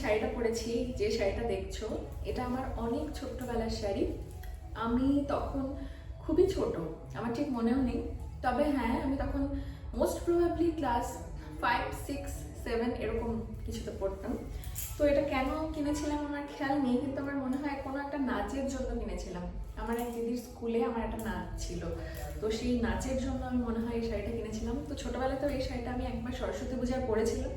শাড়িটা পরেছি, যে শাড়িটা দেখছ, এটা আমার অনেক ছোট্টবেলার শাড়ি। আমি তখন খুবই ছোট, আমার ঠিক মনেও নেই। তবে হ্যাঁ আমি তখন most probably class five six seven এরকম কিছুতে পড়তাম। তো এটা কেন কিনেছিলাম আমার খেয়াল নেই, কিন্তু আমার মনে হয় কোনো একটা নাচের জন্য কিনেছিলাম। আমার এক দিদির স্কুলে আমার একটা নাচ ছিল। তো সেই নাচের জন্য আমি মনে হয় এই শাড়িটা কিনেছিলাম। তো ছোটবেলাতেও এই শাড়িটা আমি একবার সরস্বতী পূজায় পরেছিলাম।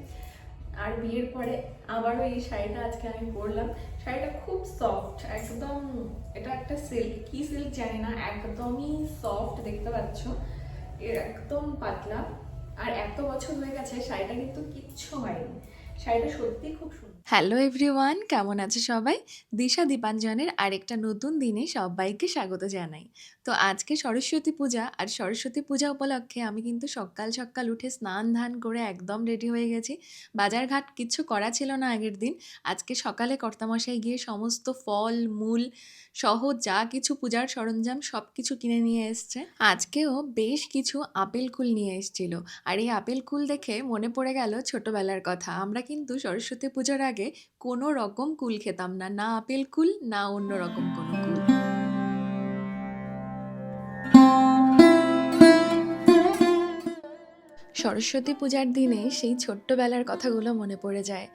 আর বিয়ের পরে আবারও এই শাড়িটা আজকে আমি পরলাম। শাড়িটা খুব সফট একদম এটা একটা সিল্ক কি সিল্ক জানি না, একদমই সফট দেখতে পাচ্ছ। এর একদম পাতলা। আর এত বছর হয়ে গেছে, শাড়িটা কিন্তু কিচ্ছু হয়নি। হ্যালো এভরিওয়ান, কেমন আছে সবাই? দিশা দীপাঞ্জনের আরেকটা নতুন দিনে সবাইকে স্বাগত জানাই। তো আজকে সরস্বতী পূজা, আর সরস্বতী পূজা উপলক্ষে আমি কিন্তু সকাল সকাল উঠে স্নান ধান করে একদম রেডি হয়ে গেছি। বাজারঘাট কিচ্ছু করা ছিল না আগের দিন। আজকে সকালে কর্তামশাই গিয়ে সমস্ত ফল, মূল সহ যা কিছু পূজার সরঞ্জাম সব কিছু কিনে নিয়ে এসছে। আজকেও বেশ কিছু আপেল কুল নিয়ে এসেছিল। আর এই আপেল কুল দেখে মনে পড়ে গেল ছোটবেলার কথা। আমরা কিন্তু সরস্বতী পূজার আগে কোনো রকম কুল খেতাম না না আপেল কুল, না অন্য রকম কোনো কুল। সরস্বতী পূজার দিনে সেই ছোট্টবেলার কথাগুলো মনে পড়ে যায়।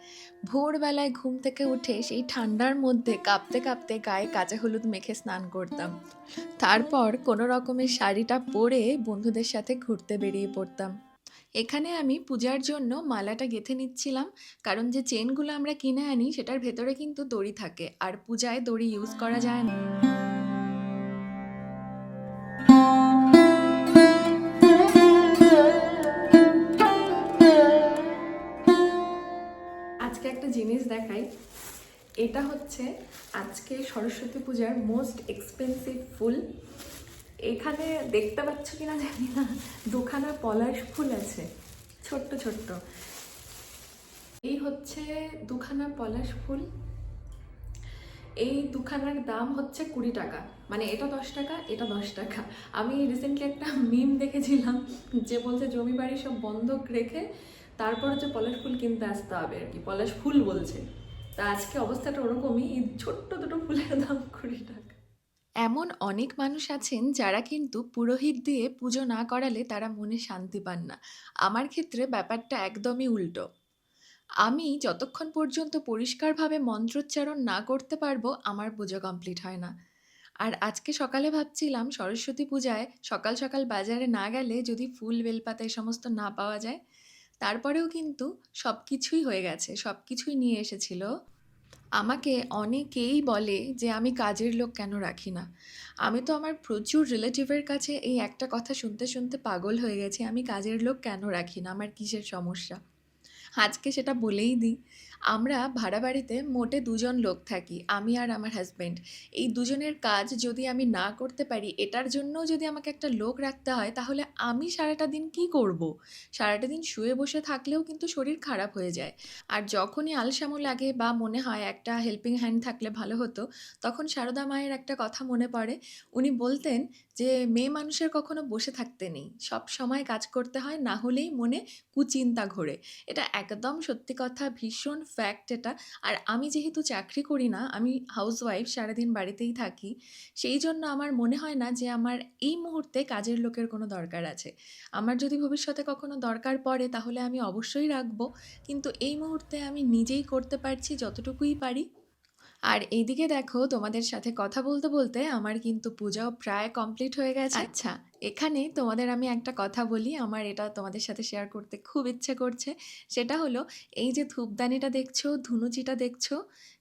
ভোরবেলায় ঘুম থেকে উঠে সেই ঠান্ডার মধ্যে কাঁপতে কাঁপতে গায়ে কাঁচা হলুদ মেখে স্নান করতাম। তারপর কোনো রকমের শাড়িটা পরে বন্ধুদের সাথে ঘুরতে বেরিয়ে পড়তাম। এখানে আমি পূজার জন্য মালাটা গেঁথে নিচ্ছিলাম, কারণ যে চেনগুলো আমরা কিনে আনি সেটার ভেতরে কিন্তু দড়ি থাকে, আর পূজায় দড়ি ইউজ করা যায় না। আজকে একটা জিনিস দেখাই, এটা হচ্ছে আজকে সরস্বতী পূজার মোস্ট এক্সপেন্সিভ ফুল। এখানে দেখতে পাচ্ছ কিনা জানি না। দুখানা পলাশ ফুল আছে। ছোট্ট ছোট্ট। এই হচ্ছে দুখানা পলাশ ফুল। এই দুখানার দাম হচ্ছে কুড়ি টাকা। মানে এটা দশ টাকা, এটা দশ টাকা। আমি রিসেন্টলি একটা মিম দেখেছিলাম যে বলছে, জমি বাড়ি সব বন্ধক রেখে তারপর হচ্ছে পলাশ ফুল কিনতে আসতে হবে আর কি। পলাশ ফুল বলছে। তা আজকে অবস্থাটা ওরকমই। ছোট্ট দুটো ফুলের দাম কুড়ি টাকা। এমন অনেক মানুষ আছেন যারা কিন্তু পুরোহিত দিয়ে পুজো না করালে তারা মনে শান্তি পান না। আমার ক্ষেত্রে ব্যাপারটা একদমই উল্টো। আমি যতক্ষণ পর্যন্ত পরিষ্কারভাবে মন্ত্রোচ্চারণ না করতে পারব, আমার পুজো কমপ্লিট হয় না। আর আজকে সকালে ভাবছিলাম সরস্বতী পূজায় সকাল সকাল বাজারে না গেলে যদি ফুল, বেলপাতা এই সমস্ত না পাওয়া যায়, তারপরেও কিন্তু সব কিছুই হয়ে গেছে সব কিছুই নিয়ে এসেছিল। আমাকে অনেকেই বলে যে, আমি কাজের লোক কেন রাখি না? আমি তো আমার প্রচুর রিলেটিভের কাছে এই একটা কথা শুনতে শুনতে পাগল হয়ে গেছি, আমি কাজের লোক কেন রাখি না? আমার কিসের সমস্যা? আজকে সেটা বলেই দিই। আমরা ভাড়া বাড়িতে মোটে দুজন লোক থাকি, আমি আর আমার হাজব্যান্ড এই দুজনের কাজ যদি আমি না করতে পারি, এটার জন্যও যদি আমাকে একটা লোক রাখতে হয়, তাহলে আমি সারাটা দিন কি করব? সারাটা দিন শুয়ে বসে থাকলেও কিন্তু শরীর খারাপ হয়ে যায়। আর যখনই আলসামো লাগে বা মনে হয় একটা হেল্পিং হ্যান্ড থাকলে ভালো হতো, তখন সারদা মায়ের একটা কথা মনে পড়ে। উনি বলতেন যে, মেয়ে মানুষের কখনো বসে থাকতে নেই। সব সময় কাজ করতে হয়, না হলেই মনে কুচিন্তা ঘোরে। এটা একদম সত্যি কথা, ভীষণ ফ্যাক্ট এটা। আর আমি যেহেতু চাকরি করি না, আমি হাউসওয়াইফ সারাদিন বাড়িতেই থাকি, সেই জন্য আমার মনে হয় না যে আমার এই মুহূর্তে কাজের লোকের কোনো দরকার আছে। আমার যদি ভবিষ্যতে কখনো দরকার পড়ে তাহলে আমি অবশ্যই রাখব, কিন্তু এই মুহূর্তে আমি নিজেই করতে পারছি যতটুকুই পারি। আর এইদিকে দেখো তোমাদের সাথে কথা বলতে বলতে আমার কিন্তু পূজাও প্রায় কমপ্লিট হয়ে গেছে। আচ্ছা। এখানে তোমাদের আমি একটা কথা বলি, আমার এটা তোমাদের সাথে শেয়ার করতে খুব ইচ্ছে করছে। সেটা হলো, এই যে ধূপদানিটা দেখছ, ধুনুচিটা দেখছ,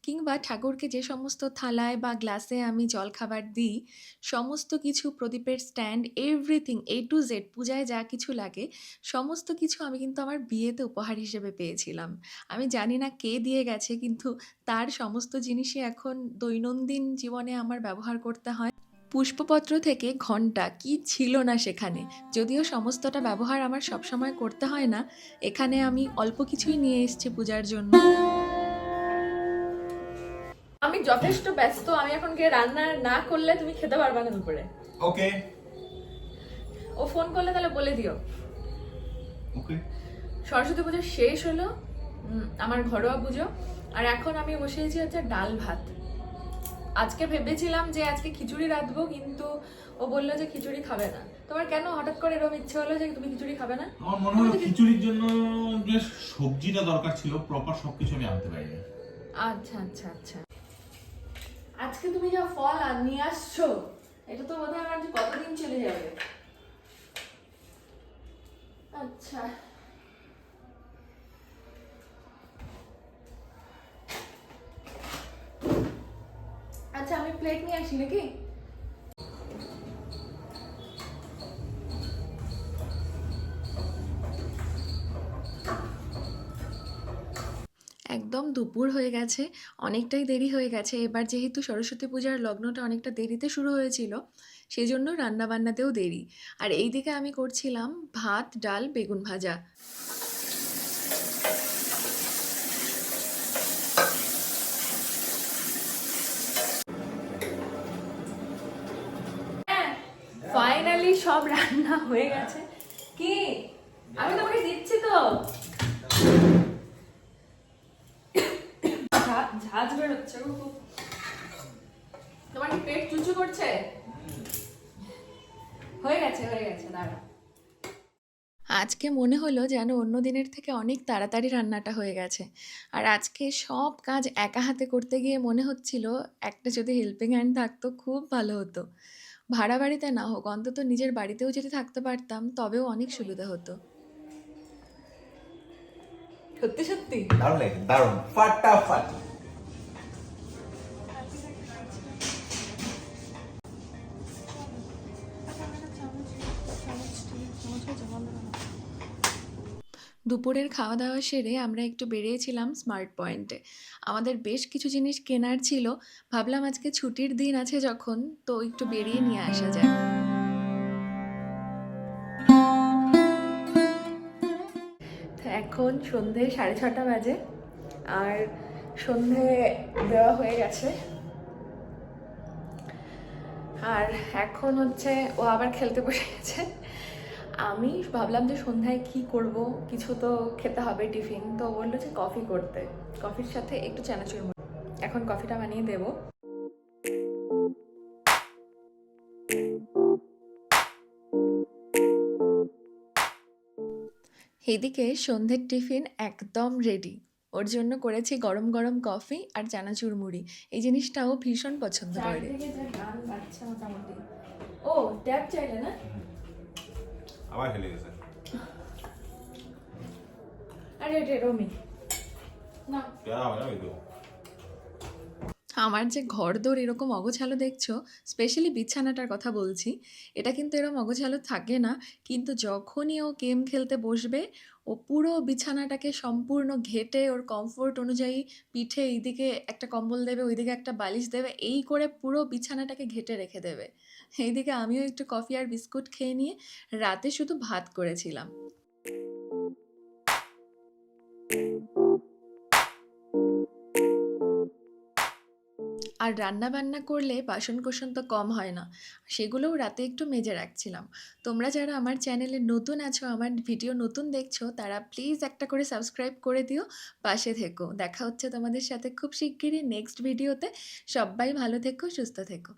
কিংবা ঠাকুরকে যে সমস্ত থালায় বা গ্লাসে আমি জলখাবার দিই, সমস্ত কিছু, প্রদীপের stand everything A to Z পূজায় যা কিছু লাগে, সমস্ত কিছু আমি কিন্তু আমার বিয়েতে উপহার হিসেবে পেয়েছিলাম। আমি জানি না কে দিয়ে গেছে, কিন্তু তার সমস্ত জিনিসই এখন দৈনন্দিন জীবনে আমার ব্যবহার করতে হয়। পুষ্পপত্র থেকে ঘণ্টা কি ছিল না সেখানে। যদিও সমস্তটা ব্যবহার আমার সবসময় করতে হয় না এখানে আমি অল্প কিছুই নিয়ে এসেছি পূজার জন্য। আমি যথেষ্ট ব্যস্ত আমি এখন গিয়ে রান্না না করলে তুমি খেতে পারবে না দুপুরে। ওকে। ও ফোন করলে তাহলে বলে দিও। ওকে। সরস্বতী পুজো শেষ হলো আমার ঘরোয়া পুজো আর এখন আমি বসিয়েছি হচ্ছে ডাল ভাত। আজকে ভেবেছিলাম যে আজকে খিচুড়ি রাঁধবো কিন্তু ও বলল যে খিচুড়ি খাবে না। তোমার কেন হঠাৎ করে এরকম ইচ্ছে হলো যে তুমি খিচুড়ি খাবে না? আমার মনে হলো খিচুড়ির জন্য যে সবজিটা দরকার ছিল প্রপার সবকিছু আমি আনতে পারিনি। আচ্ছা আচ্ছা আচ্ছা। আজকে তুমি যা ফল নিয়ে আসছো এটা তো বোধহয় আমার কতদিন চলে যাবে। আচ্ছা। আচ্ছা আমি প্লেট নিয়ে আসি নাকি? একদম দুপুর হয়ে গেছে, অনেকটাই দেরি হয়ে গেছে। এবার যেহেতু সরস্বতী পূজার লগ্নটা অনেকটা দেরিতে শুরু হয়েছিল সেই জন্য রান্নাবান্নাতেও দেরি। আর এই দিকে আমি করছিলাম ভাত, ডাল, বেগুন ভাজা। ফাইনালি সব রান্না হয়ে গেছে। কি? আমি তোমাকে দিচ্ছি তো। বেরোচ্ছে তোমার কি পেট চুচু করছে? হয়ে গেছে হয়ে গেছে দাঁড়া আজকে মনে হলো যেন অন্য দিনের থেকে অনেক তাড়াতাড়ি রান্নাটা হয়ে গেছে। আর আজকে সব কাজ একা হাতে করতে গিয়ে মনে হচ্ছিল একটা যদি হেল্পিং হ্যান্ড থাকতো, খুব ভালো হতো। ভাড়া বাড়িতে না হোক অন্তত নিজের বাড়িতেও যদি থাকতে পারতাম তবেও অনেক সুবিধা হতো। সত্যি সত্যি? দারুণ লাগে দারুণ। ফাটাফাটি। দুপুরের খাওয়া দাওয়া সেরে আমরা একটু বেরিয়েছিলাম স্মার্ট পয়েন্টে আমাদের বেশ কিছু জিনিস কেনার ছিল, ভাবলাম আজকে ছুটির দিন আছে যখন, তো একটু বেরিয়ে নিয়ে আসা যায় এখন সন্ধে সাড়ে ছটা বাজে, আর সন্ধে দেওয়া হয়ে গেছে। আর এখন হচ্ছে ও আবার খেলতে বসে গেছে। আমি ভাবলাম যে সন্ধ্যায় কি করব? কিছু তো খেতে হবে টিফিন। তো বলল যে কফি করতে। কফির সাথে একটু চানাচুর। এখন কফিটা বানিয়ে দেবো। এদিকে সন্ধ্যের টিফিন একদম রেডি ওর জন্য করেছি গরম গরম কফি আর চানাচুর মুড়ি। এই জিনিসটাও ভীষণ পছন্দ করে। ও ট্যাপ চাইলে না? আবার হেলে গেছে। আরে এটা রমি। না। পেয়ারা হবে না ওই আমার যে ঘর ঘরদোর এরকম অগোছালো দেখছ স্পেশালি বিছানাটার কথা বলছি এটা কিন্তু এরকম অগোছালো থাকে না কিন্তু যখনই ও গেম খেলতে বসবে ও পুরো বিছানাটাকে সম্পূর্ণ ঘেটে ওর কমফোর্ট অনুযায়ী পিঠে এইদিকে একটা কম্বল দেবে, ওইদিকে একটা বালিশ দেবে, এই করে পুরো বিছানাটাকে ঘেটে রেখে দেবে। এইদিকে আমিও একটু কফি আর বিস্কুট খেয়ে নিয়ে রাতে শুধু ভাত করেছিলাম। আর রান্না বান্না করলে বাসন কোসন তো কম হয় না। সেগুলোও রাতে একটু মেজে রাখছিলাম। তোমরা যারা আমার চ্যানেলে নতুন আছো, আমার ভিডিও নতুন দেখছ, তারা প্লিজ একটা করে সাবস্ক্রাইব করে দিও। পাশে থেকো। দেখা হচ্ছে তোমাদের সাথে খুব শিগগিরই নেক্সট ভিডিওতে। সবাই ভালো থেকো, সুস্থ থেকো।